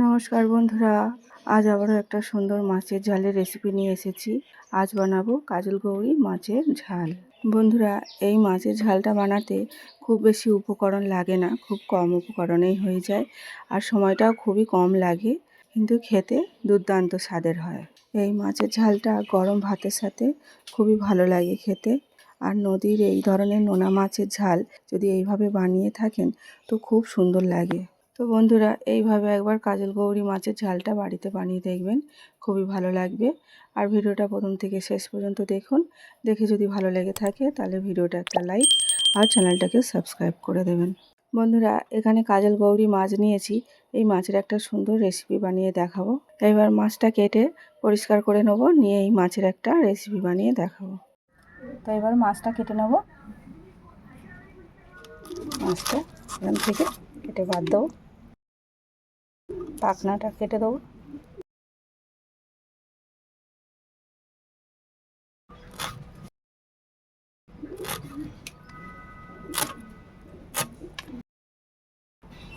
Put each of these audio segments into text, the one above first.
নমস্কার বন্ধুরা, আজ আবারও একটা সুন্দর মাছের ঝালের রেসিপি নিয়ে এসেছি। আজ বানাবো কাজল গৌরী মাছের ঝাল। বন্ধুরা, এই মাছের ঝালটা বানাতে খুব বেশি উপকরণ লাগে না, খুব কম উপকরণেই হয়ে যায় আর সময়টাও খুবই কম লাগে, কিন্তু খেতে দুর্দান্ত স্বাদের হয়। এই মাছের ঝালটা গরম ভাতের সাথে খুবই ভালো লাগে খেতে আর নদীর এই ধরনের নোনা মাছের ঝাল যদি এইভাবে বানিয়ে থাকেন তো খুব সুন্দর লাগে। তো বন্ধুরা, এইভাবে একবার কাজল গৌরী মাছের ঝালটা বাড়িতে বানিয়ে দেখবেন। খুবই ভালো লাগবে। আর ভিডিওটা প্রথম থেকে শেষ পর্যন্ত দেখুন। দেখে যদি ভালো লেগে থাকে, তাহলে ভিডিওটা একটা লাইক আর চ্যানেলটাকে সাবস্ক্রাইব করে দেবেন। বন্ধুরা, এখানে কাজল গৌরী মাছ নিয়েছি। এই মাছের একটা সুন্দর রেসিপি বানিয়ে দেখাবো। এবার মাছটা কেটে পরিষ্কার করে নেব। নিয়ে এই মাছের একটা রেসিপি বানিয়ে দেখাবো। তো এবার মাছটা কেটে নেব। মাছটা এখান থেকে কেটে বাদ দেবো পাখনাটা কেটে দেবো।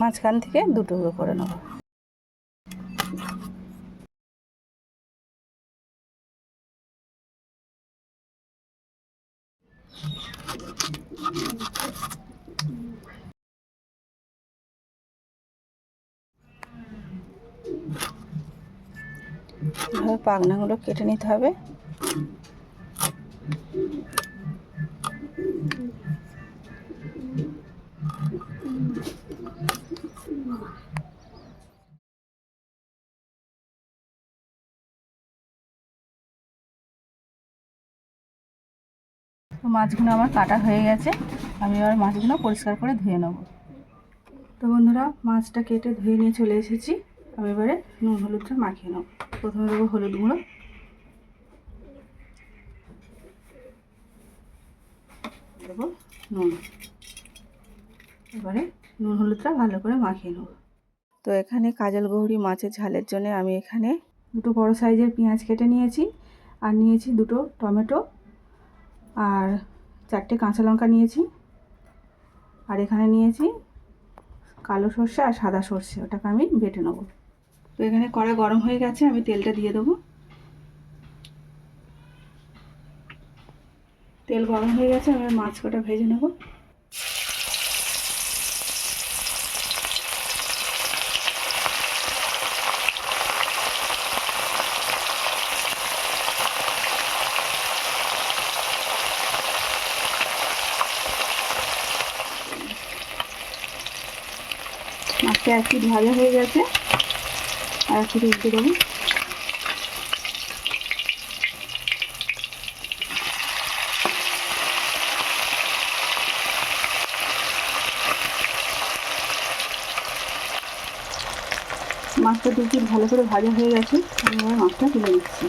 মাঝখান থেকে দুটো করে নেব। এভাবে পাখনাগুলো কেটে নিতে হবে। তো মাছগুলো আমার কাটা হয়ে গেছে। আমি এবার মাছগুলো পরিষ্কার করে ধুয়ে নেব। তো বন্ধুরা, মাছটা কেটে ধুয়ে নিয়ে চলে এসেছি। আমি এবারে নুন, হলুদটা মাখিয়ে নেব। প্রথমে দেবো হলুদ গুঁড়ো। দেবো নুন। এবারে নুন হলুদটা ভালো করে মাখিয়ে নেব। তো এখানে কাজল গৌরি মাছের ঝালের জন্য আমি এখানে দুটো বড় সাইজের পেঁয়াজ কেটে নিয়েছি আর নিয়েছি দুটো টমেটো আর চারটে কাঁচা লঙ্কা নিয়েছি। আর এখানে নিয়েছি কালো সর্ষে আর সাদা সর্ষে, ওটাকে আমি বেটে নেব। তো এখানে কড়া গরম হয়ে গেছে, আমি তেলটা দিয়ে দেবো। তেল গরম হয়ে গেছে, আমি মাছ কটা ভেজে নেব। মাছটা একটু ভাজা হয়ে গেছে। আর একটু উল্টে দেবো মাছটা দুটি ভালো করে ভাজা হয়ে গেছে। আমি এবার মাছটা তুলে দিচ্ছি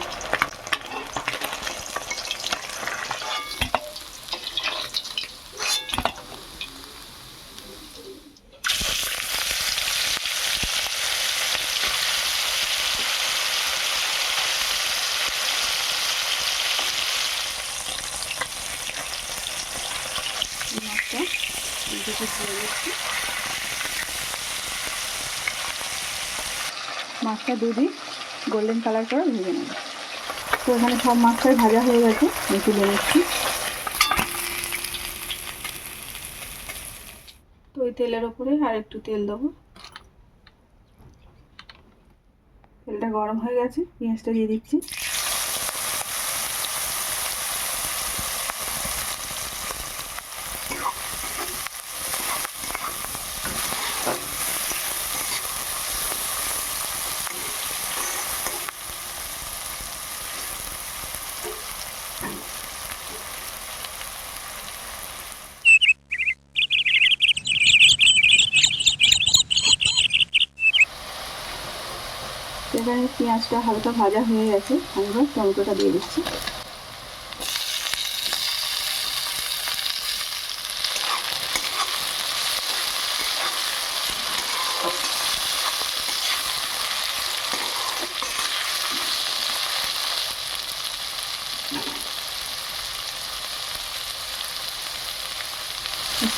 মাছটা মাছটা দুদিন গোল্ডেন কালার করে ভেজে নেব। তো এখানে সব মাছটাই ভাজা হয়ে গেছে। আমি তুলে নিচ্ছি। তো ওই তেলের ওপরে আর একটু তেল দেবো। তেলটা গরম হয়ে গেছে। পেঁয়াজটা দিয়ে দিচ্ছি। এখানে পেঁয়াজটা হালকা ভাজা হয়ে গেছে। আমি এবার টমেটোটা দিয়ে দিচ্ছি।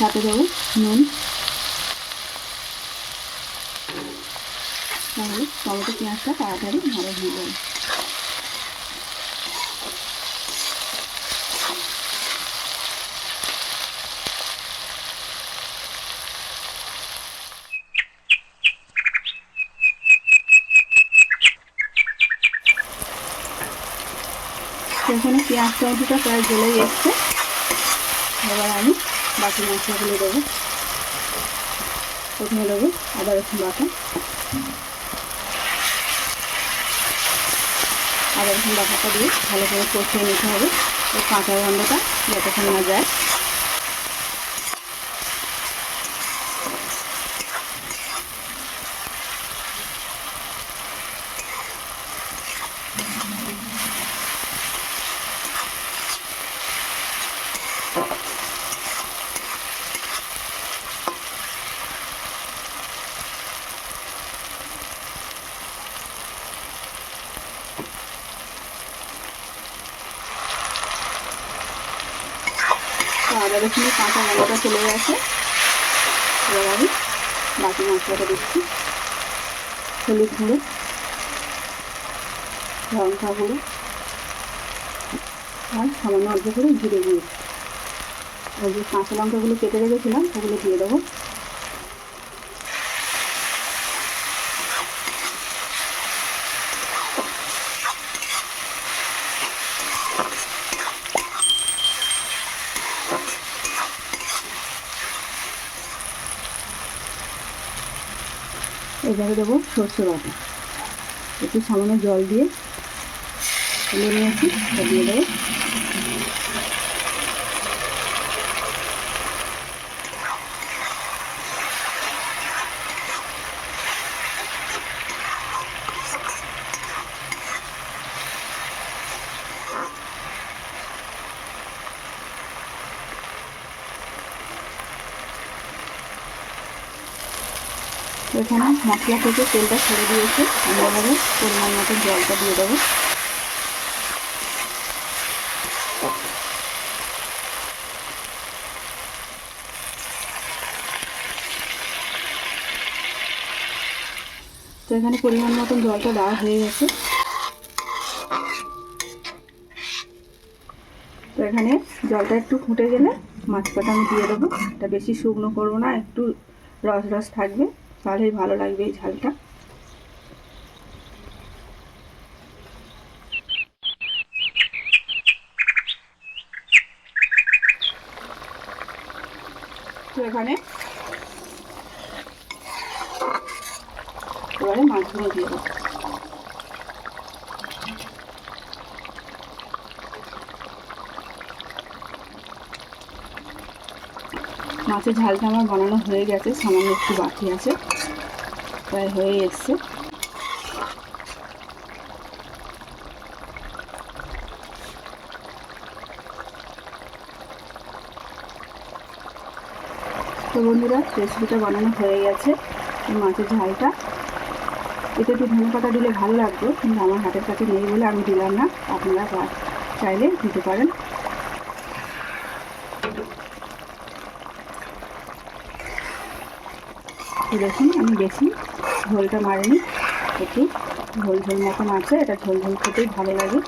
সাথে দেবো নুন তাহলে টমেটো, পেঁয়াজটা তাড়াতাড়ি নরম হয়ে যাবে। এখানে পেঁয়াজ টমেটোটা প্রায় গলে এসছে এবার আমি বাকি মশলাগুলো দেবো। প্রথমে দেবো আদা রসুন বাটা। আদা এখন বাটাটা দিয়ে ভালো করে কষিয়ে নিতে হবে। ওই কাঁচা গন্ধটা যতক্ষণ না যায়। আদা রসুনের কাঁচা গন্ধটা চলে গেছে। এবার আমি বাকি মশলাটা দিচ্ছি। হলুদ গুঁড়ো, লঙ্কা গুঁড়ো, আর সামান্য অর্ধ করে জিরে গুঁড়ো। আর যে কাঁচা লঙ্কাগুলো কেটে রেখেছিলাম, ওগুলো দিয়ে দেবো। এবারে দেবো সর্ষে বাটা। একটু সামান্য জল দিয়ে নিয়ে নিয়েছি দিয়ে দেবো এখানে মশলা থেকে তেলটা ছেড়ে দিয়েছে। আমি এবারে পরিমাণ মতো জলটা দিয়ে দেবো। তো এখানে পরিমাণ মতন জলটা দেওয়া হয়ে গেছে। তো এখানে জলটা একটু ফুটে গেলে মাছ কটা আমি দিয়ে দেবো। এটা বেশি শুকনো করব না, একটু রস রস থাকবে। তাহলেই ভালো লাগবে এই ঝালটা। এখানে এবারে মাছগুলো দিয়ে দেবো। মাছের ঝালটা আমার বানানো হয়ে গেছে, সামান্য একটু বাকি আছে। প্রায় হয়ে এসছে তো বন্ধুরা রেসিপিটা বানানো হয়ে গেছে। মাছের ঝালটা। এতে একটু ধনে পাতা দিলে ভালো লাগতো, কিন্তু আমার হাতের কাছে নেই বলে আমি দিলাম না। আপনারা চাইলে দিতে পারেন। দেখুন, আমি বেশি ঝোলটা মারিনি। একটু ঝোল ঝোল মতন আছে, এটা ঝোল ঝোল খেতেই ভালো লাগে।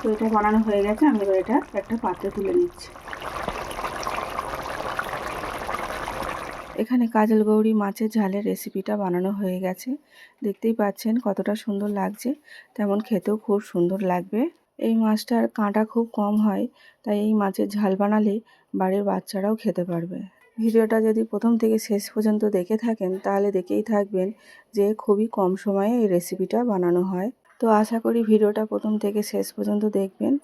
তো এটা বানানো হয়ে গেছে, আমি এবার এটা একটা পাত্রে তুলে নিচ্ছি। এখানে কাজল গৌরী মাছের ঝালের রেসিপিটা বানানো হয়ে গেছে। দেখতেই পাচ্ছেন কতটা সুন্দর লাগছে, তেমন খেতেও খুব সুন্দর লাগবে। এই মাছটার কাঁটা খুব কম হয়, তাই এই মাছের ঝাল বানালে বাড়ির বাচ্চারাও খেতে পারবে। ভিডিওটা যদি প্রথম থেকে শেষ পর্যন্ত দেখে থাকেন, তাহলে দেখেই থাকবেন যে খুবই কম সময়ে এই রেসিপিটা বানানো হয়। তো আশা করি ভিডিওটা প্রথম থেকে শেষ পর্যন্ত দেখবেন,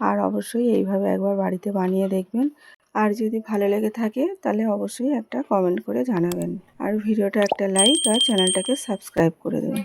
আর অবশ্যই এইভাবে একবার বাড়িতে বানিয়ে দেখবেন। আর যদি ভালো লেগে থাকে, তাহলে অবশ্যই একটা কমেন্ট করে জানাবেন। আর ভিডিওটা একটা লাইক আর চ্যানেলটাকে সাবস্ক্রাইব করে দেবেন।